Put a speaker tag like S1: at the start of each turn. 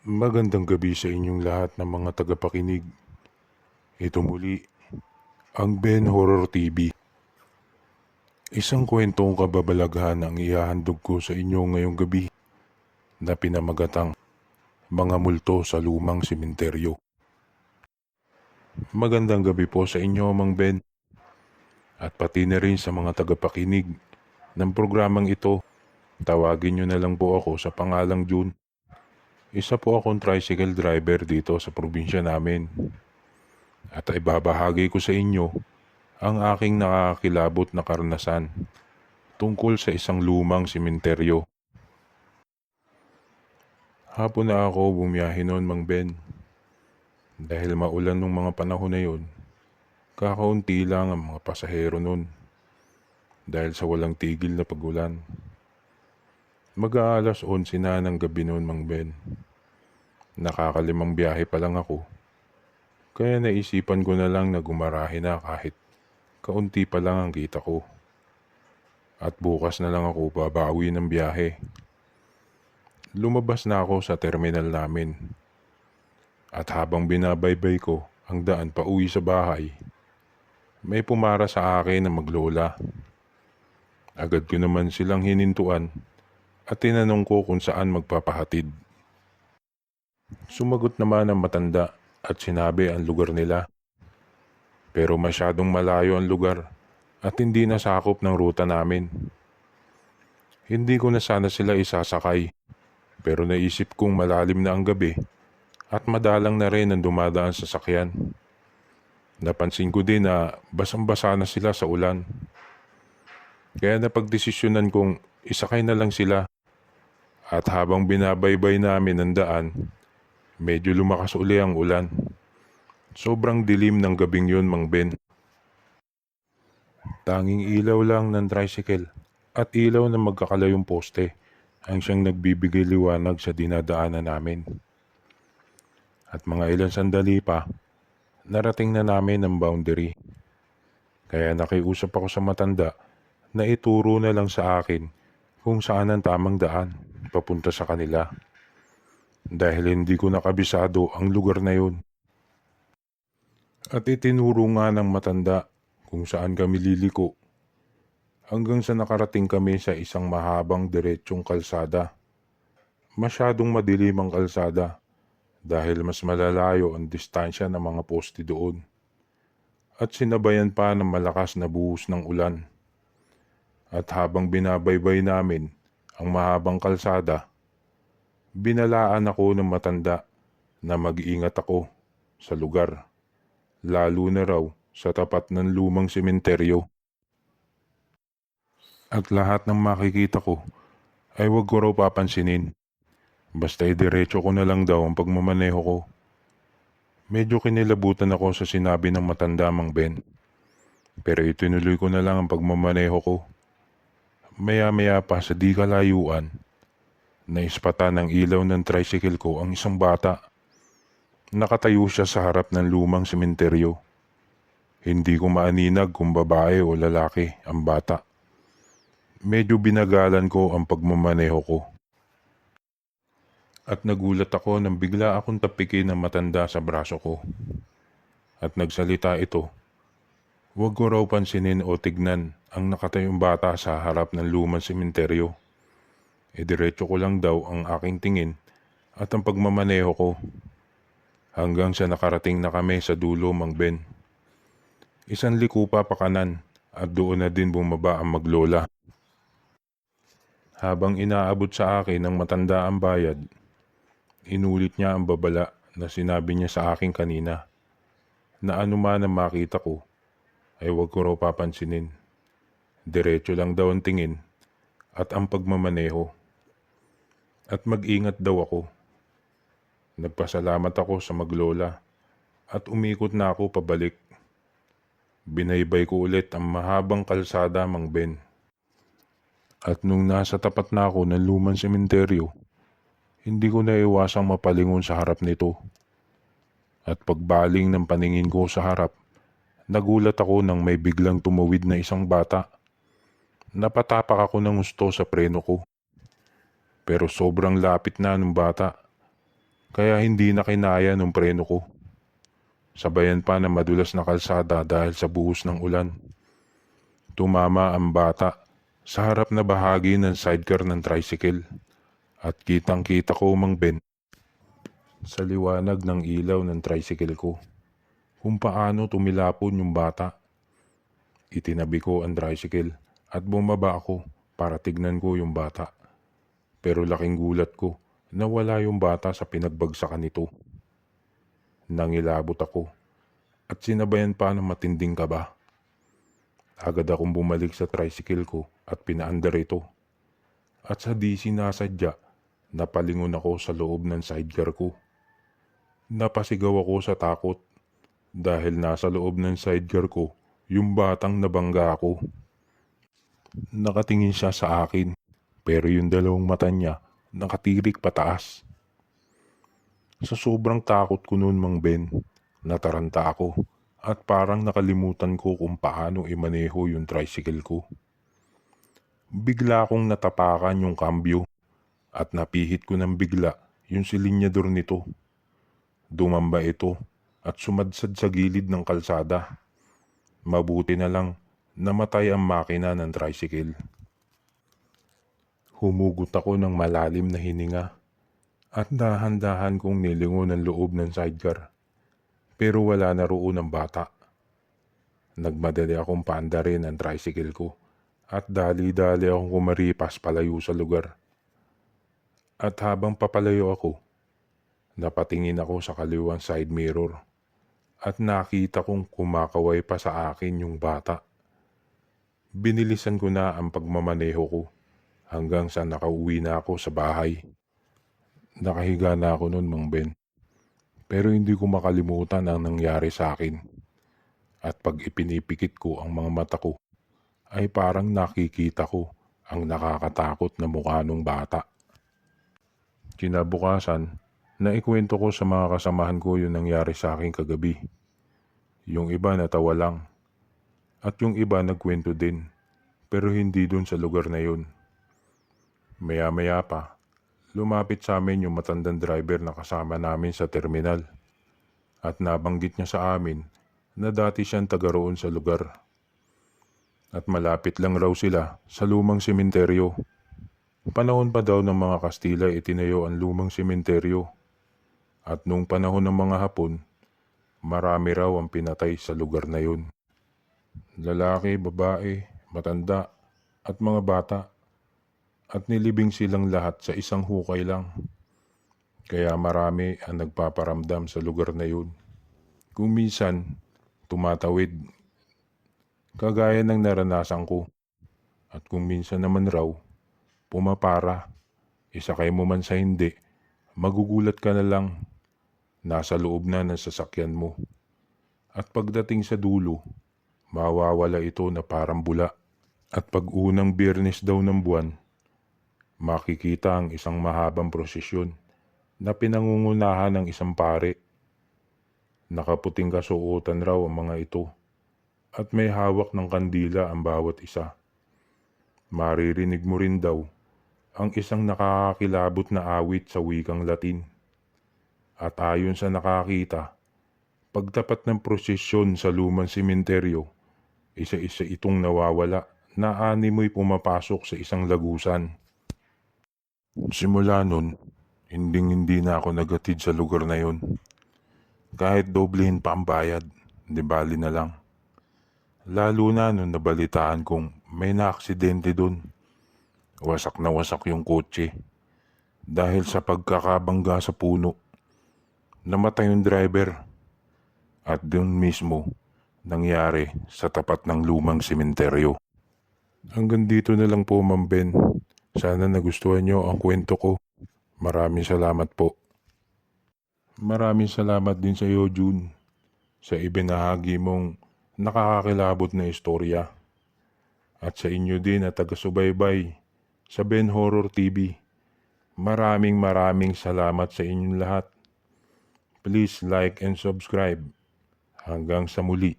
S1: Magandang gabi sa inyong lahat ng mga tagapakinig. Ito muli, ang Ben Horror TV. Isang kwentong kababalaghan ang ihahandog ko sa inyo ngayong gabi na pinamagatang Mga Multo sa Lumang Simenteryo. Magandang gabi po sa inyo, Mang Ben. At pati na rin sa mga tagapakinig ng programang ito. Tawagin nyo na lang po ako sa pangalang June. Isa po akong tricycle driver dito sa probinsya namin. At ibabahagi ko sa inyo ang aking nakakilabot na karanasan tungkol sa isang lumang simenteryo. Hapon na ako bumiyahe noon, Mang Ben. Dahil maulan nung mga panahon na yun, kakaunti lang ang mga pasahero noon. Dahil sa walang tigil na pagulan. Mag-aalas 11 na ng gabi noon, Mang Ben. Nakakalimang biyahe pa lang ako. Kaya naisipan ko na lang na gumarahe na kahit kaunti pa lang ang kita ko. At bukas na lang ako babawi ng biyahe. Lumabas na ako sa terminal namin. At habang binabaybay ko ang daan pa uwi sa bahay, may pumara sa akin na maglola. Agad ko naman silang hinintuan at tinanong ko kung saan magpapahatid. Sumagot naman ang matanda at sinabi ang lugar nila. Pero masyadong malayo ang lugar at hindi nasakop ng ruta namin. Hindi ko na sana sila isasakay pero naisip kong malalim na ang gabi at madalang na rin ang dumadaan sa sakyan. Napansin ko din na basang-basa na sila sa ulan. Kaya napagdesisyonan kong isakay na lang sila at habang binabaybay namin ang daan, medyo lumakas uli ang ulan. Sobrang dilim ng gabing yun, Mang Ben. Tanging ilaw lang ng tricycle at ilaw ng magkakalayong poste ang siyang nagbibigay liwanag sa dinadaanan namin. At mga ilang sandali pa, narating na namin ang boundary. Kaya nakiusap ako sa matanda na ituro na lang sa akin kung saan ang tamang daan papunta sa kanila. Dahil hindi ko nakabisado ang lugar na yun. At itinuro nga ng matanda kung saan kami liliko hanggang sa nakarating kami sa isang mahabang diretsyong kalsada. Masyadong madilim ang kalsada dahil mas malalayo ang distansya ng mga poste doon. At sinabayan pa ng malakas na buhos ng ulan. At habang binabaybay namin ang mahabang kalsada, binalaan ako ng matanda na mag-iingat ako sa lugar, lalo na raw sa tapat ng lumang sementeryo. At lahat ng makikita ko ay wag ko raw papansinin. Basta idiretso ko na lang daw ang pagmamaneho ko. Medyo kinilabutan ako sa sinabi ng matanda mang Ben. Pero itinuloy ko na lang ang pagmamaneho ko. Maya-maya pa sa di kalayuan, naispata ng ilaw ng tricycle ko ang isang bata. Nakatayo siya sa harap ng lumang sementeryo. Hindi ko maaninag kung babae o lalaki ang bata. Medyo binagalan ko ang pagmamaneho ko. At nagulat ako nang bigla akong tapikin ng matanda sa braso ko. At nagsalita ito. Huwag ko raw pansinin o tignan ang nakatayong bata sa harap ng lumang sementeryo. E diretso ko lang daw ang aking tingin at ang pagmamaneho ko. Hanggang sa nakarating na kami sa dulo, Mang Ben. Isang liko pa pakanan at doon na din bumaba ang maglola. Habang inaabot sa akin ng matanda ang bayad, inulit niya ang babala na sinabi niya sa akin kanina na anuman ang makita ko ay huwag ko raw papansinin. Diretso lang daw ang tingin at ang pagmamaneho. At mag-ingat daw ako. Nagpasalamat ako sa maglola at umikot na ako pabalik. Binaybay ko ulit ang mahabang kalsada mang Ben. At nung nasa tapat na ako ng lumang sementeryo, hindi ko naiwasang mapalingon sa harap nito. At pagbaling ng paningin ko sa harap, nagulat ako nang may biglang tumawid na isang bata. Napatapak ako ng gusto sa preno ko. Pero sobrang lapit na ng bata. Kaya hindi na kinaya ng preno ko. Sabayan pa ng madulas na kalsada dahil sa buhos ng ulan. Tumama ang bata sa harap na bahagi ng sidecar ng tricycle at kitang kita ko mang Ben sa liwanag ng ilaw ng tricycle ko kung paano tumilapon yung bata. Itinabi ko ang tricycle at bumaba ako para tignan ko yung bata. Pero laking gulat ko na wala yung bata sa pinagbagsakan nito. Nangilabot ako at sinabayan pa ng matinding kaba. Agad akong bumalik sa tricycle ko at pinaandar ito. At sa di sinasadya, napalingon ako sa loob ng sidecar ko. Napasigaw ako sa takot dahil nasa loob ng sidecar ko yung batang nabangga ako. Nakatingin siya sa akin pero yung dalawang mata niya nakatirik pataas. Sa sobrang takot ko noon Mang Ben, nataranta ako at parang nakalimutan ko kung paano imaneho yung tricycle ko. Bigla akong natapakan yung kambyo at napihit ko ng bigla yung silinyador nito. Dumamba ito at sumadsad sa gilid ng kalsada. Mabuti na lang namatay ang makina ng tricycle. Humugot ako ng malalim na hininga at dahan-dahan kong nilingon ang loob ng sidecar. Pero wala na roon ang bata. Nagmadali akong paandarin ang tricycle ko at dali-dali akong kumaripas palayo sa lugar. At habang papalayo ako, napatingin ako sa kaliwang side mirror at nakita kong kumakaway pa sa akin yung bata. Binilisan ko na ang pagmamaneho ko hanggang sa nakauwi na ako sa bahay. Nakahiga na ako noon, Mang Ben. Pero hindi ko makalimutan ang nangyari sa akin. At pag ipinipikit ko ang mga mata ko, ay parang nakikita ko ang nakakatakot na mukha ng bata. Kinabukasan, naikwento ko sa mga kasamahan ko yung nangyari sa akin kagabi. Yung iba natawa lang. At yung iba nagkwento din. Pero hindi dun sa lugar na yun. Maya-maya pa, lumapit sa amin yung matandang driver na kasama namin sa terminal. At nabanggit niya sa amin na dati siyang taga roon sa lugar. At malapit lang raw sila sa lumang sementeryo. Panahon pa daw ng mga Kastila itinayo ang lumang sementeryo. At nung panahon ng mga Hapon, marami raw ang pinatay sa lugar na yun. Lalaki, babae, matanda, at mga bata at nilibing silang lahat sa isang hukay lang. Kaya marami ang nagpaparamdam sa lugar na yun. Kung minsan, tumatawid. Kagaya ng naranasan ko. At kung minsan naman raw, pumapara. Isakay mo man sa hindi, magugulat ka na lang. Nasa loob na ng sasakyan mo. At pagdating sa dulo, mawawala ito na parang bula. At pag unang biyernes daw ng buwan, makikita ang isang mahabang prosesyon na pinangungunahan ng isang pare. Nakaputing kasuotan raw ang mga ito at may hawak ng kandila ang bawat isa. Maririnig mo rin daw ang isang nakakakilabot na awit sa wikang Latin. At ayon sa nakakita, pagtapat ng prosesyon sa lumang simenteryo, isa-isa itong nawawala na animoy pumapasok sa isang lagusan. Simula nun, hinding hindi na ako nagatid sa lugar na yun. Kahit doblehin pa ang bayad, di bali na lang. Lalo na nung nabalitaan kong may naaksidente dun. Wasak na wasak yung kotse. Dahil sa pagkakabangga sa puno. Namatay yung driver. At dun mismo, nangyari sa tapat ng lumang simenteryo. Hanggang dito na lang po, Ma'am Ben. Sana nagustuhan nyo ang kwento ko. Maraming salamat po. Maraming salamat din sa iyo, June, sa ibinahagi mong nakakakilabot na istorya. At sa inyo din na taga-subaybay sa Ben Horror TV. Maraming maraming salamat sa inyong lahat. Please like and subscribe. Hanggang sa muli.